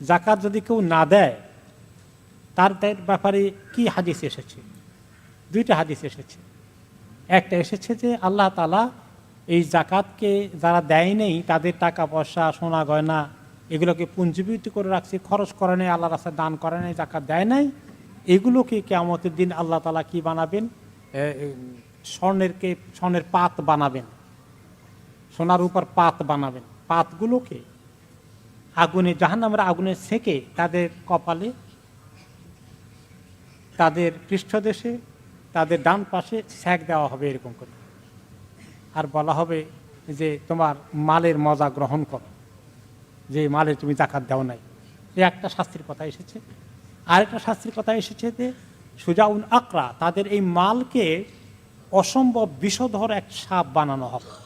জাকাত যদি কেউ না দেয়, তার ব্যাপারে কি হাদিস এসেছে? দুইটা হাদিস এসেছে। একটা এসেছে যে আল্লাহ তালা এই জাকাতকে যারা দেয় নেই, তাদের টাকা পয়সা, সোনা গয়না এগুলোকে পুঞ্জীবিত করে রাখছে, খরচ করে নেই আল্লাহ রাস্তায় দান করে নেই, জাকাত দেয় নাই। এগুলোকে কেমতের দিন আল্লাহ তালা কি বানাবেন? স্বর্ণেরকে, স্বর্ণের পাত বানাবেন। সোনার উপর পাত বানাবেন। পাতগুলোকে আগুনে, জাহান্নামের আগুনে সেঁকে তাদের কপালে, তাদের পৃষ্ঠদেশে, তাদের ডান পাশে স্যাক দেওয়া হবে এরকম করে। আর বলা হবে যে, তোমার মালের মজা গ্রহণ করো। যে মালে তুমি জাকাত দাও নাই। এ একটা শাস্তির কথা এসেছে। আরেকটা শাস্তির কথা এসেছে যে, সুজাউন আকরা, তাদের এই মালকে অসম্ভব বিষধর এক সাপ বানানো হবে।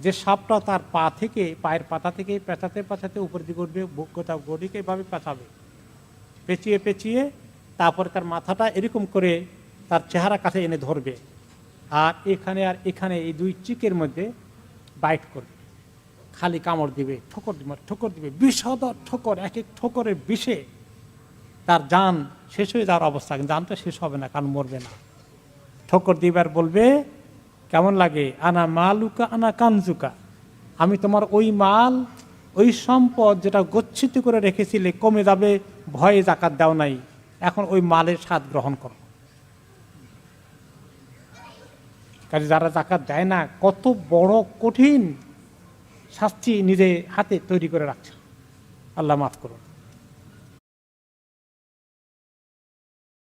যে সাপটা তার পা থেকে, পায়ের পাতা থেকে পেঁচাতে পেঁচাতে উপর দিকে উঠবে কোথাও গড়িকে এভাবে পেঁচাবে। পেঁচিয়ে পেঁচিয়ে তারপরে তার মাথাটা এরকম করে তার চেহারা কাছে এনে ধরবে। আর এখানে আর এখানে এই দুই চিকের মধ্যে বাইট করবে। খালি কামড় দিবে, ঠোকর দিবে ঠোকর দিবে বিষদর ঠোকর, এক এক ঠোকরের বিষে তার যান শেষ হয়ে যাওয়ার অবস্থা। জানটা শেষ হবে না, কারণ মরবে না। ঠোকর দিবার বলবে কেমন লাগে? আনা মালুকা, আনা কানজুকা। আমি তোমার ওই মাল, ওই সম্পদ যেটা গচ্ছিত করে রেখেছিলে, কমে যাবে, ভয়ে জাকাত দাও নাই। এখন ওই মালের স্বাদ গ্রহণ করো। কাজে যারা জাকাত দেয় না, কত বড় কঠিন শাস্তি নিজে হাতে তৈরি করে রাখছে। আল্লাহ মাফ করুন।